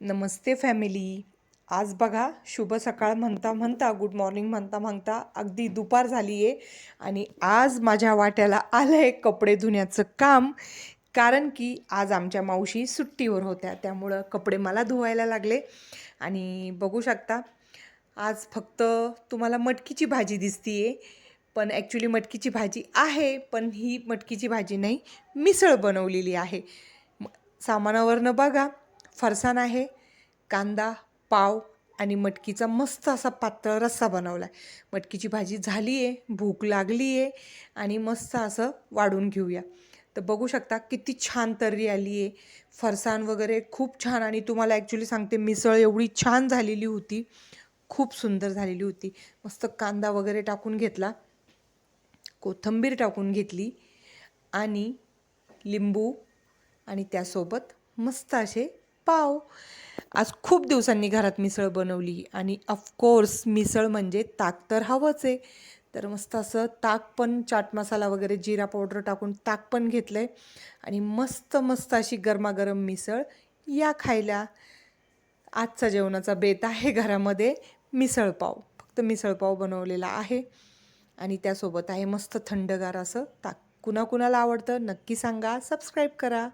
नमस्ते family. आज बघा शुभ सकाळ म्हणता म्हणता गुड मॉर्निंग म्हणता म्हणता अगदी दुपार झाली आहे आणि आज माझ्या वाट्याला आलं आहे कपडे धुण्याचं काम. कारण की आज आमच्या मावशी सुट्टीवर होत्या त्यामुळं कपडे मला धुवायला लागले. आणि बघू शकता आज फक्त तुम्हाला मटकीची भाजी दिसतीये. पण ॲक्च्युली मटकीची भाजी आहे पण ही मटकीची भाजी नाही मिसळ बनवलेली आहे. सामानावरनं बघा. फरसाण आहे कांदा पाव आणि मटकीचा मस्त असा पातळ रस्सा बनवला आहे मटकीची भाजी झाली आहे भूक लागली आहे आणि मस्त असं वाढून घेऊया. तर बघू शकता किती छान तर्री आली आहे फरसाण वगैरे खूप छान आणि तुम्हाला ॲक्च्युली सांगते मिसळ एवढी छान झालेली होती. खूप सुंदर झालेली होती. मस्त कांदा वगैरे टाकून घेतला. कोथिंबीर टाकून घेतली आणि लिंबू आणि त्यासोबत मस्त असे पाव. आज खूप दिवसांनी घरात मिसळ बनवली आणि ऑफकोर्स मिसळ म्हणजे ताक तर हवंच आहे. तर मस्त असं ताक पण चाट मसाला वगैरे जिरा पावडर टाकून ताक पण घेतलं आहे आणि मस्त मस्त अशी गरमागरम मिसळ या खायला. आजचा जेवणाचा बेत आहे घरामध्ये मिसळपाव फक्त मिसळपाव बनवलेला आहे. आणि त्यासोबत आहे मस्त थंडगार असं ताक. कुणाकुणाला आवडतं नक्की सांगा. सबस्क्राईब करा.